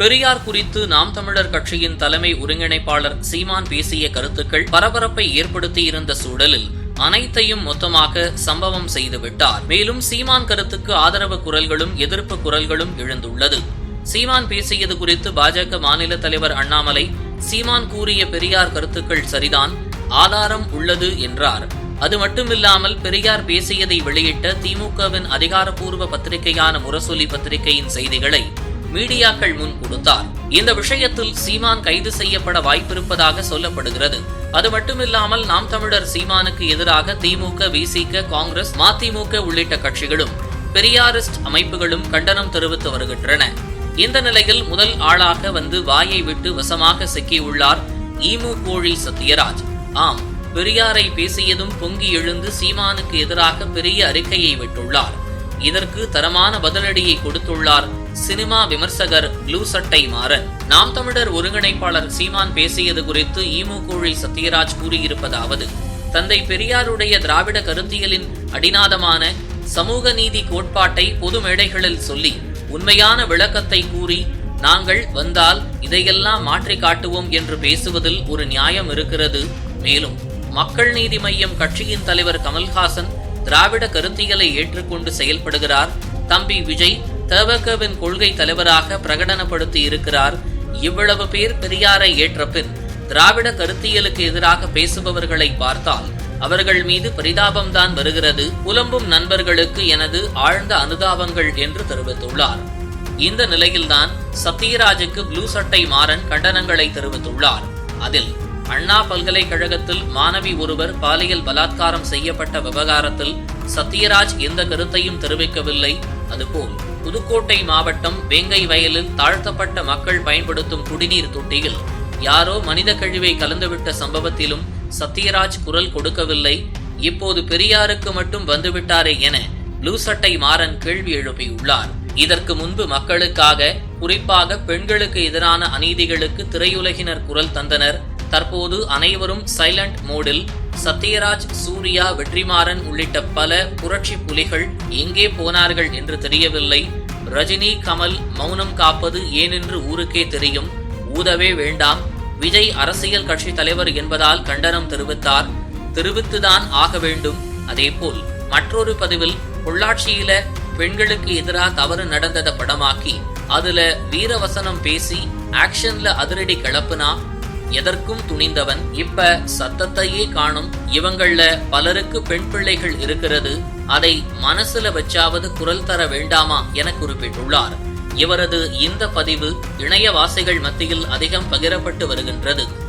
பெரியார் குறித்து நாம் தமிழர் கட்சியின் தலைமை ஒருங்கிணைப்பாளர் சீமான் பேசிய கருத்துக்கள் பரபரப்பை ஏற்படுத்தியிருந்த சூழலில் அனைத்தையும் மொத்தமாக சம்பவம் செய்துவிட்டார். மேலும் சீமான் கருத்துக்கு ஆதரவு குரல்களும் எதிர்ப்பு குரல்களும் எழுந்துள்ளது. சீமான் பேசியது குறித்து பாஜக மாநில தலைவர் அண்ணாமலை சீமான் கூறிய பெரியார் கருத்துக்கள் சரிதான் ஆதாரம் உள்ளது என்றார். அது மட்டுமில்லாமல் பெரியார் பேசியதை வெளியிட்ட திமுகவின் அதிகாரப்பூர்வ பத்திரிகையான முரசொலி பத்திரிகையின் செய்திகளை மீடியாக்கள் முன் கொடுத்தார். இந்த விஷயத்தில் சீமான் கைது செய்யப்பட வாய்ப்பிருப்பதாக சொல்லப்படுகிறது. அது மட்டுமில்லாமல் நாம் தமிழர் சீமானுக்கு எதிராக திமுக விசிக காங்கிரஸ் மதிமுக உள்ளிட்ட கட்சிகளும் பெரியாரிஸ்ட் அமைப்புகளும் கண்டனம் தெரிவித்து வருகின்றன. இந்த நிலையில் முதல் ஆளாக வந்து வாயை விட்டு வசமாக சிக்கியுள்ளார் ஈமு கோழி சத்யராஜ். ஆம் பெரியாரை பேசியதும் பொங்கி எழுந்து சீமானுக்கு எதிராக பெரிய அறிக்கையை விட்டுள்ளார். இதற்கு தரமான பதிலடியை கொடுத்துள்ளார் சினிமா விமர்சகர் ப்ளூ சட்டை மாறன். நாம் தமிழர் ஒருங்கிணைப்பாளர் சீமான் பேசியது குறித்து ஈமு கோழி சத்யராஜ் கூறியிருப்பதாவது தந்தை பெரியாருடைய திராவிட கருத்தியலின் அடிநாதமான சமூக நீதி கோட்பாட்டை பொது மேடைகளில் சொல்லி உண்மையான விளக்கத்தை கூறி நாங்கள் வந்தால் இதையெல்லாம் மாற்றி காட்டுவோம் என்று பேசுவதில் ஒரு நியாயம் இருக்கிறது. மேலும் மக்கள் நீதி மையம் கட்சியின் தலைவர் கமல்ஹாசன் திராவிட கருத்தியலை ஏற்றுக்கொண்டு செயல்படுகிறார் தம்பி விஜய் தவகவின் கொள்கை தலைவராக பிரகடனப்படுத்தி இருக்கிறார். இவ்வளவு பேர் பெரியாரை ஏற்ற பின் திராவிட கருத்தியலுக்கு எதிராக பேசுபவர்களை பார்த்தால் அவர்கள் மீது பரிதாபம்தான் வருகிறது. புலம்பும் நண்பர்களுக்கு எனது ஆழ்ந்த அனுதாபங்கள் என்று தெரிவித்துள்ளார். இந்த நிலையில்தான் சத்யராஜுக்கு ப்ளூ சட்டை மாறன் கண்டனங்களை தெரிவித்துள்ளார். அதில் அண்ணா பல்கலைக்கழகத்தில் மாணவி ஒருவர் பாலியல் பலாத்காரம் செய்யப்பட்ட விவகாரத்தில் சத்யராஜ் எந்த கருத்தையும் தெரிவிக்கவில்லை. அதுபோல் புதுக்கோட்டை மாவட்டம் வேங்கை வயலில் தாழ்த்தப்பட்ட மக்கள் பயன்படுத்தும் குடிநீர் தொட்டியில் யாரோ மனித கழிவை கலந்துவிட்ட சம்பவத்திலும் சத்யராஜ் குரல் கொடுக்கவில்லை. இப்போது பெரியாருக்கு மட்டும் வந்துவிட்டாரே என ப்ளூ சட்டை மாறன் கேள்வி எழுப்பியுள்ளார். இதற்கு முன்பு மக்களுக்காக குறிப்பாக பெண்களுக்கு எதிரான அநீதிகளுக்கு திரையுலகினர் குரல் தந்தனர். தற்போது அனைவரும் சைலண்ட் மோடில் சத்யராஜ் சூர்யா வெற்றிமாறன் உள்ளிட்ட பல புரட்சி புலிகள் எங்கே போனார்கள் என்று தெரியவில்லை. ரஜினி கமல் மௌனம் காப்பது ஏனென்று ஊருக்கே தெரியும். ஊதவே வேண்டாம். விஜய் அரசியல் கட்சி தலைவர் என்பதால் கண்டனம் தெரிவித்தார். தெரிவித்துதான் ஆக வேண்டும். அதேபோல் மற்றொரு பதிவில் பொள்ளாச்சியில பெண்களுக்கு எதிராக தவறு நடந்ததை படமாக்கி அதுல வீரவசனம் பேசி ஆக்ஷன்ல அதிரடி கிளப்புனா எதற்கும் துணிந்தவன். இப்ப சத்தத்தையே காணும் இவங்கள பலருக்கு பெண் பிள்ளைகள் இருக்கிறது. அதை மனசுல வச்சாவது குரல் தர வேண்டாமா என குறிப்பிட்டுள்ளார். இவரது இந்த பதிவு இணையவாசிகள் மத்தியில் அதிகம் பகிரப்பட்டு வருகின்றது.